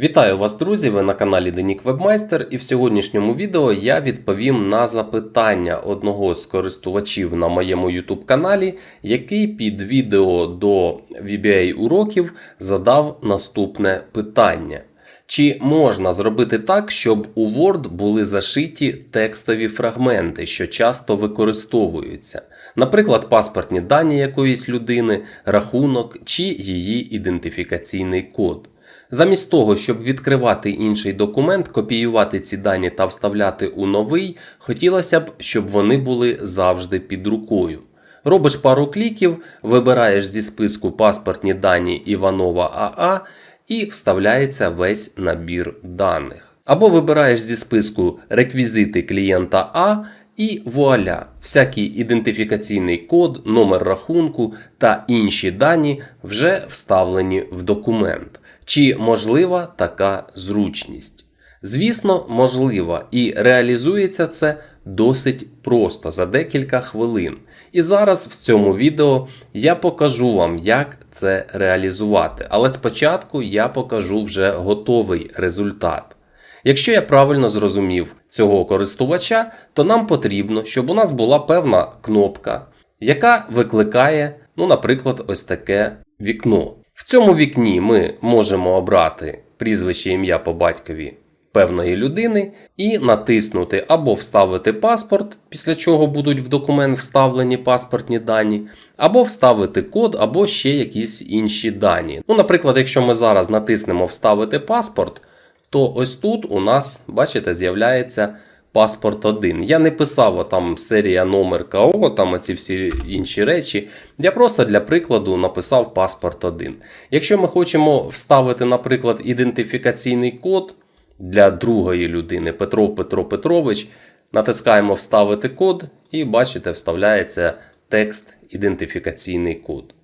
Вітаю вас, друзі! Ви на каналі Денік Вебмайстер, і в сьогоднішньому відео я відповім на запитання одного з користувачів на моєму YouTube каналі, який під відео до VBA уроків задав наступне питання. Чи можна зробити так, щоб у Word були зашиті текстові фрагменти, що часто використовуються, наприклад, паспортні дані якоїсь людини, рахунок чи її ідентифікаційний код? Замість того, щоб відкривати інший документ, копіювати ці дані та вставляти у новий, хотілося б, щоб вони були завжди під рукою. Робиш пару кліків, вибираєш зі списку паспортні дані Іванова АА і вставляється весь набір даних. Або вибираєш зі списку реквізити клієнта А. І вуаля, всякий ідентифікаційний код, номер рахунку та інші дані вже вставлені в документ. Чи можлива така зручність? Звісно, можлива, і реалізується це досить просто за декілька хвилин. І зараз в цьому відео я покажу вам, як це реалізувати. Але спочатку я покажу вже готовий результат. Якщо я правильно зрозумів цього користувача, то нам потрібно, щоб у нас була певна кнопка, яка викликає, ну, наприклад, ось таке вікно. В цьому вікні ми можемо обрати прізвище ім'я по батькові певної людини і натиснути або вставити паспорт, після чого будуть в документ вставлені паспортні дані, або вставити код, або ще якісь інші дані. Ну, наприклад, якщо ми зараз натиснемо Вставити паспорт, то ось тут у нас, бачите, з'являється паспорт 1. Я не писав там серія номер КО, там ці всі інші речі. Я просто для прикладу написав паспорт 1. Якщо ми хочемо вставити, наприклад, ідентифікаційний код для другої людини Петро Петро Петрович, натискаємо Вставити код і бачите, вставляється текст ідентифікаційний код.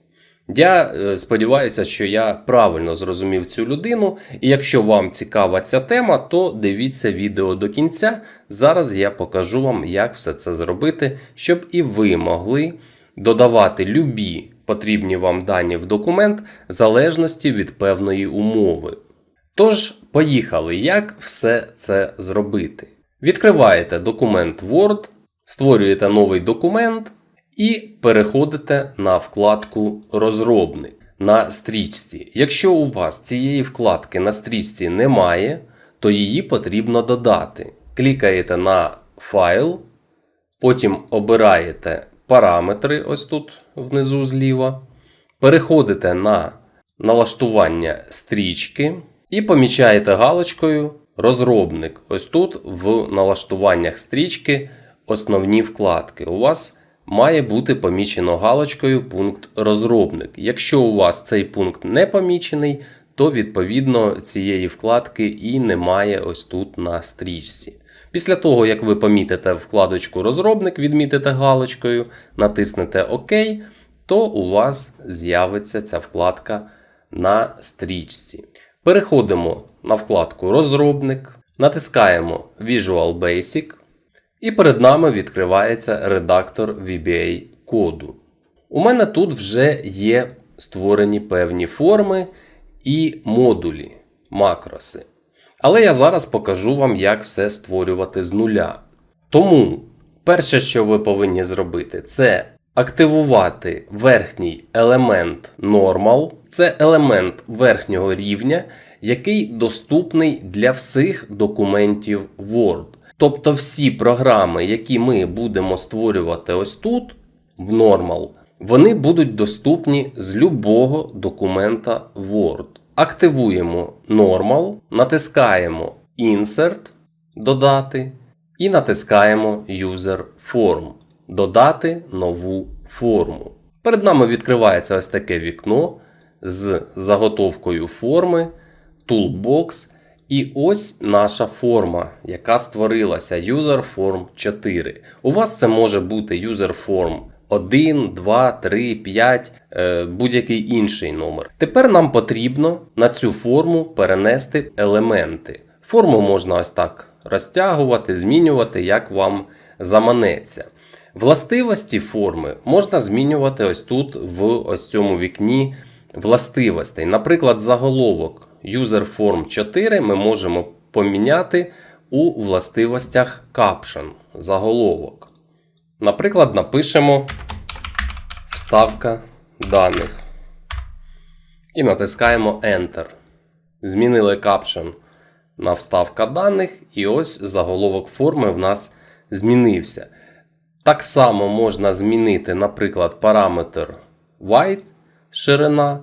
Я е, сподіваюся, що я правильно зрозумів цю людину, і якщо вам цікава ця тема, то дивіться відео до кінця. Зараз я покажу вам, як все це зробити, щоб і ви могли додавати любі потрібні вам дані в документ в залежності від певної умови. Тож, поїхали, як все це зробити. Відкриваєте документ Word, створюєте новий документ. І переходите на вкладку Розробник на стрічці. Якщо у вас цієї вкладки на стрічці немає, то її потрібно додати. Клікаєте на файл, потім обираєте параметри, ось тут внизу зліва. Переходите на налаштування стрічки і помічаєте галочкою Розробник. Ось тут в налаштуваннях стрічки основні вкладки. У вас має бути помічено галочкою пункт розробник. Якщо у вас цей пункт не помічений, то відповідно цієї вкладки і немає ось тут на стрічці. Після того, як ви помітите вкладочку розробник, відмітите галочкою, натиснете ОК, то у вас з'явиться ця вкладка на стрічці. Переходимо на вкладку Розробник, натискаємо Visual Basic. І перед нами відкривається редактор VBA коду. У мене тут вже є створені певні форми і модулі, макроси. Але я зараз покажу вам, як все створювати з нуля. Тому, перше, що ви повинні зробити, це активувати верхній елемент Normal. Це елемент верхнього рівня, який доступний для всіх документів Word. Тобто всі програми, які ми будемо створювати ось тут, в Normal, вони будуть доступні з любого документа Word. Активуємо Normal, натискаємо Insert Додати і натискаємо User Form Додати нову форму. Перед нами відкривається ось таке вікно з заготовкою форми, Toolbox. І ось наша форма, яка створилася User Form 4. У вас це може бути User Form 1, 2, 3, 5, будь-який інший номер. Тепер нам потрібно на цю форму перенести елементи. Форму можна ось так розтягувати, змінювати, як вам заманеться. Властивості форми можна змінювати ось тут, в ось цьому вікні властивостей. Наприклад, заголовок userform 4 ми можемо поміняти у властивостях caption, заголовок. Наприклад, напишемо вставка даних. І натискаємо Enter. Змінили caption на вставка даних, і ось заголовок форми в нас змінився. Так само можна змінити, наприклад, параметр white, ширина,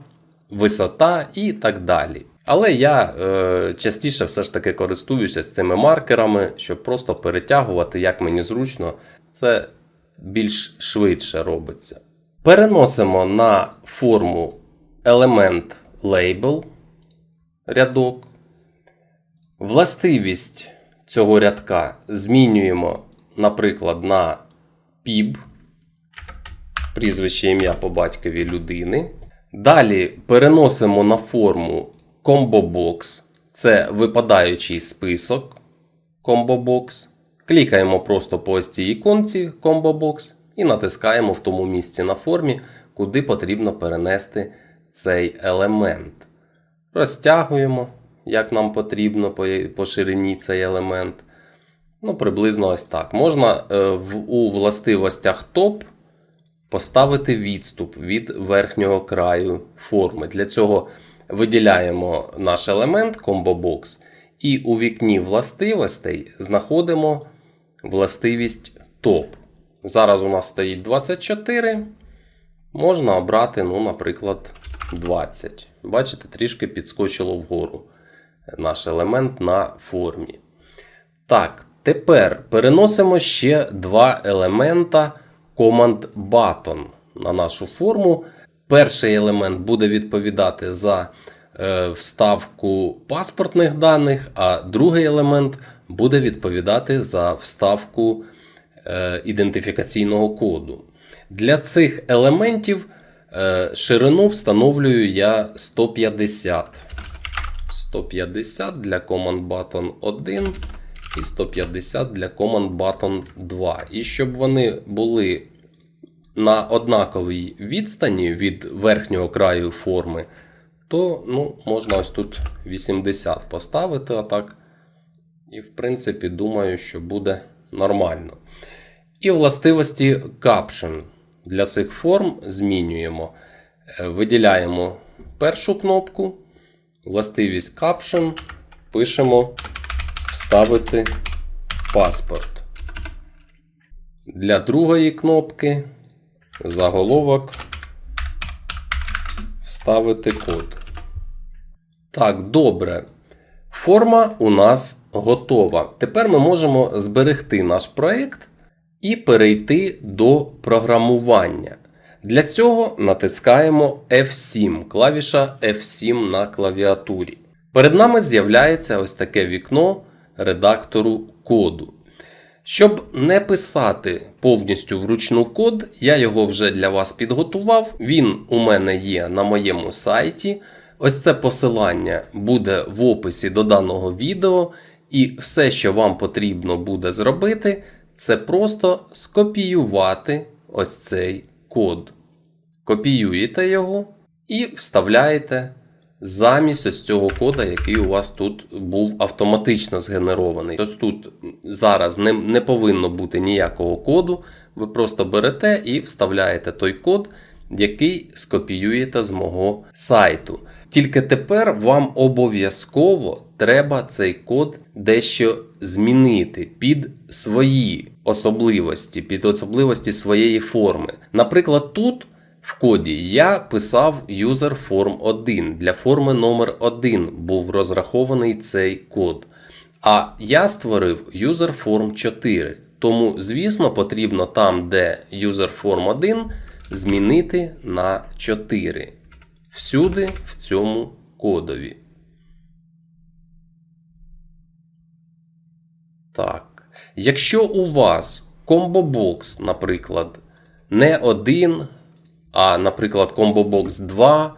висота і так далі. Але я е, частіше все ж таки користуюся цими маркерами, щоб просто перетягувати, як мені зручно, це більш швидше робиться. Переносимо на форму елемент label рядок. Властивість цього рядка змінюємо, наприклад, на PIB, прізвище ім'я по батькові людини. Далі переносимо на форму Box. Це випадаючий список Box. Клікаємо просто по ось цій іконці Box і натискаємо в тому місці на формі, куди потрібно перенести цей елемент. Розтягуємо, як нам потрібно по, по ширині цей елемент. Ну, приблизно ось так. Можна е, у властивостях топ поставити відступ від верхнього краю форми. Для цього виділяємо наш елемент Combo Box і у вікні властивостей знаходимо властивість топ. Зараз у нас стоїть 24. Можна обрати, ну, наприклад, 20. Бачите, трішки підскочило вгору наш елемент на формі. Так, тепер переносимо ще два елемента Command Button на нашу форму. Перший елемент буде відповідати за е, вставку паспортних даних, а другий елемент буде відповідати за вставку е, ідентифікаційного коду. Для цих елементів е, ширину встановлюю я 150. 150 для Command Button 1 і 150 для Command Button 2. І щоб вони були на однаковій відстані від верхнього краю форми, то ну, можна ось тут 80 поставити отак. І, в принципі, думаю, що буде нормально. І властивості Caption. Для цих форм змінюємо. Е, Виділяємо першу кнопку, властивість Caption, пишемо Вставити паспорт. Для другої кнопки заголовок Вставити код. Так, добре. Форма у нас готова. Тепер ми можемо зберегти наш проєкт і перейти до програмування. Для цього натискаємо F7, клавіша F7 на клавіатурі. Перед нами з'являється ось таке вікно редактору коду. Щоб не писати повністю вручну код, я його вже для вас підготував. Він у мене є на моєму сайті. Ось це посилання буде в описі до даного відео, і все, що вам потрібно буде зробити, це просто скопіювати ось цей код. Копіюєте його і вставляєте замість ось цього кода, який у вас тут був автоматично згенерований. Ось тут зараз не, не повинно бути ніякого коду. Ви просто берете і вставляєте той код, який скопіюєте з мого сайту. Тільки тепер вам обов'язково треба цей код дещо змінити під свої особливості, під особливості своєї форми. Наприклад, тут в коді я писав user form 1 для форми номер 1 був розрахований цей код. А я створив user form 4. Тому, звісно, потрібно там, де user form 1, змінити на 4. Всюди в цьому кодові. Так. Якщо у вас комбо-бокс, наприклад, не один, а, наприклад, комбо-бокс 2,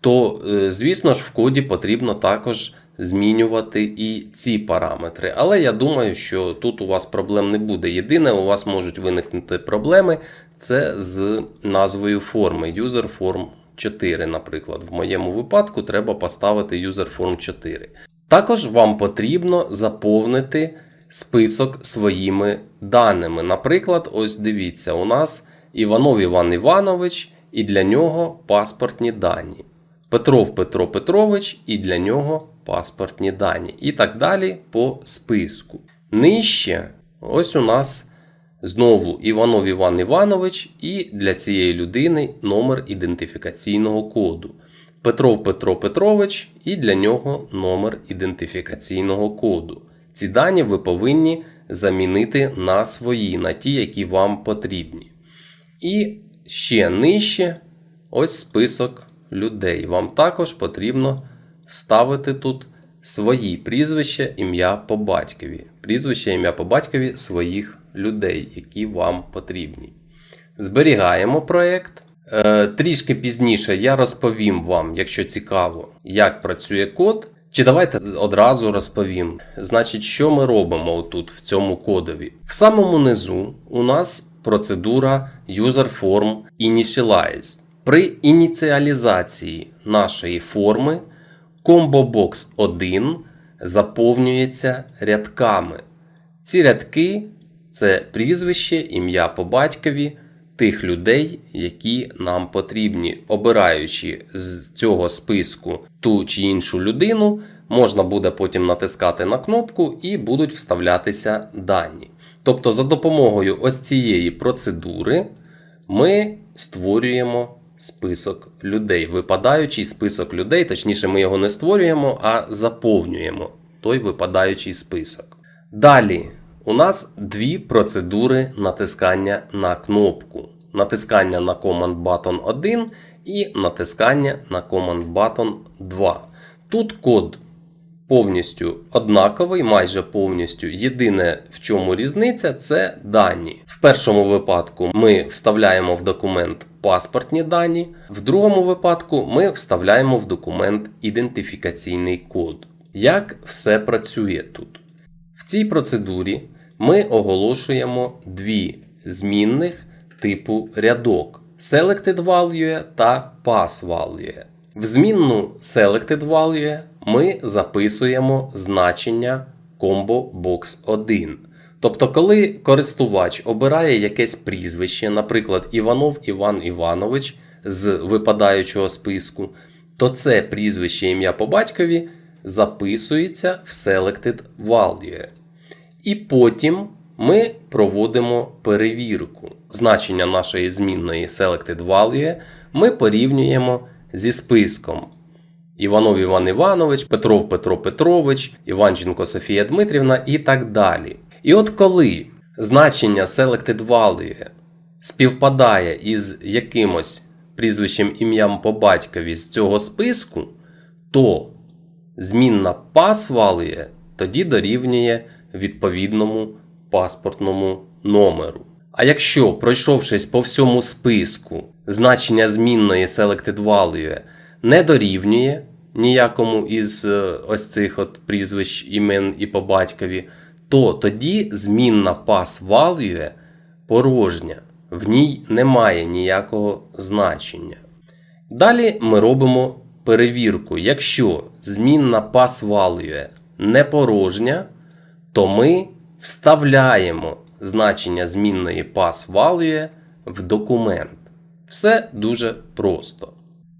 то, е, звісно ж, в коді потрібно також змінювати і ці параметри. Але я думаю, що тут у вас проблем не буде. Єдине, у вас можуть виникнути проблеми це з назвою форми user form 4, наприклад. В моєму випадку треба поставити userform 4. Також вам потрібно заповнити список своїми даними. Наприклад, ось дивіться, у нас Іванов Іван Іванович, і для нього паспортні дані. Петров Петро Петрович, і для нього паспортні дані. І так далі по списку. Нижче, ось у нас знову Іванов Іван Іванович, і для цієї людини номер ідентифікаційного коду. Петров Петро Петрович, і для нього номер ідентифікаційного коду. Ці дані ви повинні замінити на свої, на ті, які вам потрібні. І ще нижче ось список людей. Вам також потрібно вставити тут свої прізвища, ім'я по батькові. Прізвище, ім'я по батькові своїх людей, які вам потрібні. Зберігаємо проєкт. Е, трішки пізніше я розповім вам, якщо цікаво, як працює код. Чи давайте одразу розповім. Значить, що ми робимо тут в цьому кодові? В самому низу у нас процедура user form initialize. При ініціалізації нашої форми ComboBox 1 заповнюється рядками. Ці рядки це прізвище, ім'я по батькові тих людей, які нам потрібні. Обираючи з цього списку ту чи іншу людину, можна буде потім натискати на кнопку і будуть вставлятися дані. Тобто, за допомогою ось цієї процедури ми створюємо список людей, випадаючий список людей, точніше, ми його не створюємо, а заповнюємо той випадаючий список. Далі у нас дві процедури натискання на кнопку: натискання на Command Button 1 і натискання на Command Button 2. Тут код повністю однаковий, майже повністю. Єдине, в чому різниця, це дані. В першому випадку ми вставляємо в документ паспортні дані, в другому випадку ми вставляємо в документ ідентифікаційний код. Як все працює тут? В цій процедурі ми оголошуємо дві змінних типу рядок Selected Value та Pass Value. В змінну Selected Value ми записуємо значення Combo Box 1. Тобто, коли користувач обирає якесь прізвище, наприклад, Іванов Іван Іванович з випадаючого списку, то це прізвище ім'я по батькові записується в Selected Value. І потім ми проводимо перевірку. Значення нашої змінної Selected Value ми порівнюємо зі списком Іванов Іван Іванович, Петров Петро Петрович, Іванченко Софія Дмитрівна і так далі. І от коли значення Selected Value співпадає із якимось прізвищем ім'ям по батькові з цього списку, то змінна pass value тоді дорівнює відповідному паспортному номеру. А якщо, пройшовшись по всьому списку, значення змінної Selected Value не дорівнює ніякому із е, ось цих от прізвищ імен і по батькові, то тоді змінна pass value порожня, в ній немає ніякого значення. Далі ми робимо перевірку. Якщо змінна pass value не порожня, то ми вставляємо значення змінної pass value в документ. Все дуже просто.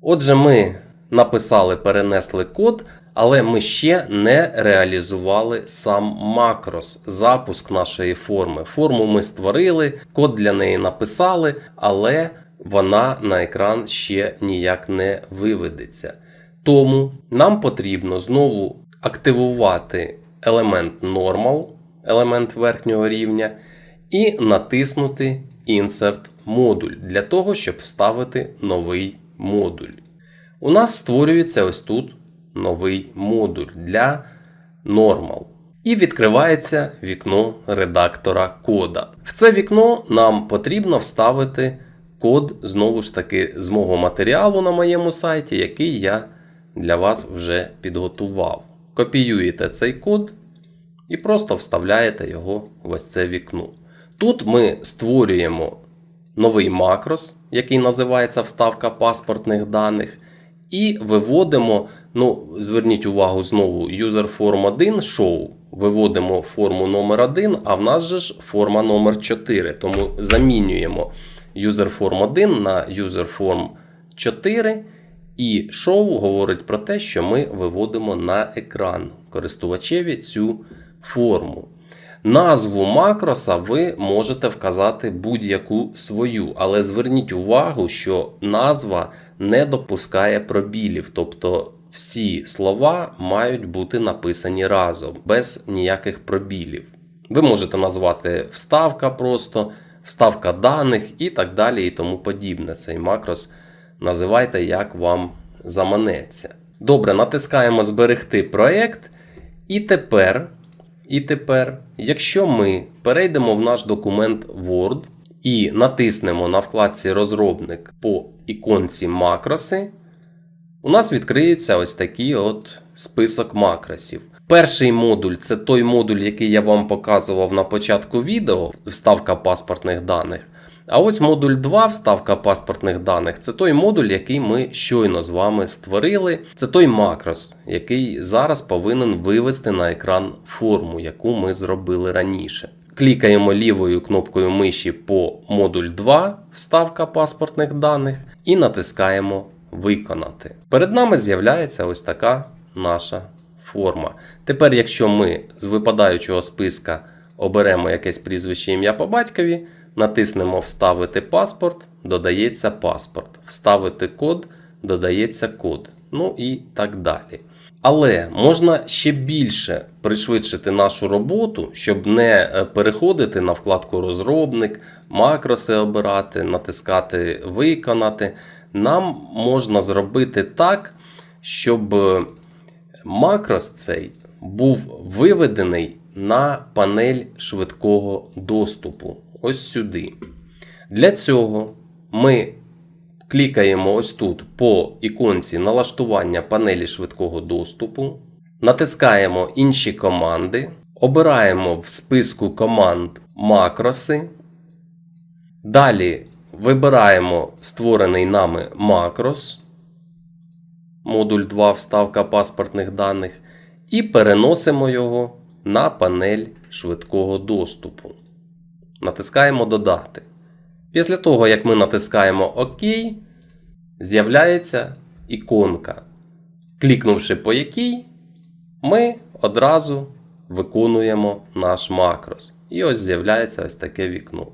Отже, ми написали, перенесли код, але ми ще не реалізували сам макрос, запуск нашої форми. Форму ми створили, код для неї написали, але вона на екран ще ніяк не виведеться. Тому нам потрібно знову активувати елемент Normal, елемент верхнього рівня, і натиснути Insert модуль для того, щоб вставити новий модуль. У нас створюється ось тут новий модуль для Normal. І відкривається вікно редактора кода. В це вікно нам потрібно вставити код знову ж таки з мого матеріалу на моєму сайті, який я для вас вже підготував. Копіюєте цей код і просто вставляєте його в ось це вікно. Тут ми створюємо новий макрос, який називається вставка паспортних даних. І виводимо, ну, зверніть увагу знову, userform 1 show. Виводимо форму номер 1, а в нас же ж форма номер 4. Тому замінюємо userform 1 на userform 4. І show говорить про те, що ми виводимо на екран користувачеві цю форму. Назву макроса ви можете вказати будь-яку свою, але зверніть увагу, що назва не допускає пробілів, тобто всі слова мають бути написані разом, без ніяких пробілів. Ви можете назвати вставка просто, вставка даних і так далі, і тому подібне. Цей макрос називайте, як вам заманеться. Добре, натискаємо Зберегти проект. І тепер, і тепер, якщо ми перейдемо в наш документ Word і натиснемо на вкладці Розробник по іконці макроси, у нас відкриється ось такий от список макросів. Перший модуль це той модуль, який я вам показував на початку відео, вставка паспортних даних. А ось модуль 2, вставка паспортних даних, це той модуль, який ми щойно з вами створили. Це той макрос, який зараз повинен вивести на екран форму, яку ми зробили раніше. Клікаємо лівою кнопкою миші по модуль 2, вставка паспортних даних, і натискаємо Виконати. Перед нами з'являється ось така наша форма. Тепер, якщо ми з випадаючого списка оберемо якесь прізвище ім'я по батькові, натиснемо Вставити паспорт, додається паспорт. Вставити код, додається код. Ну і так далі. Але можна ще більше пришвидшити нашу роботу, щоб не е, переходити на вкладку Розробник, макроси обирати, натискати Виконати. Нам можна зробити так, щоб е, макрос цей був виведений на панель швидкого доступу. Ось сюди. Для цього ми клікаємо ось тут по іконці налаштування панелі швидкого доступу, натискаємо інші команди, обираємо в списку команд макроси. Далі вибираємо створений нами макрос, модуль 2 вставка паспортних даних, і переносимо його на панель швидкого доступу. Натискаємо Додати. Після того, як ми натискаємо ОК, з'являється іконка. Клікнувши по якій, ми одразу виконуємо наш макрос. І ось з'являється ось таке вікно.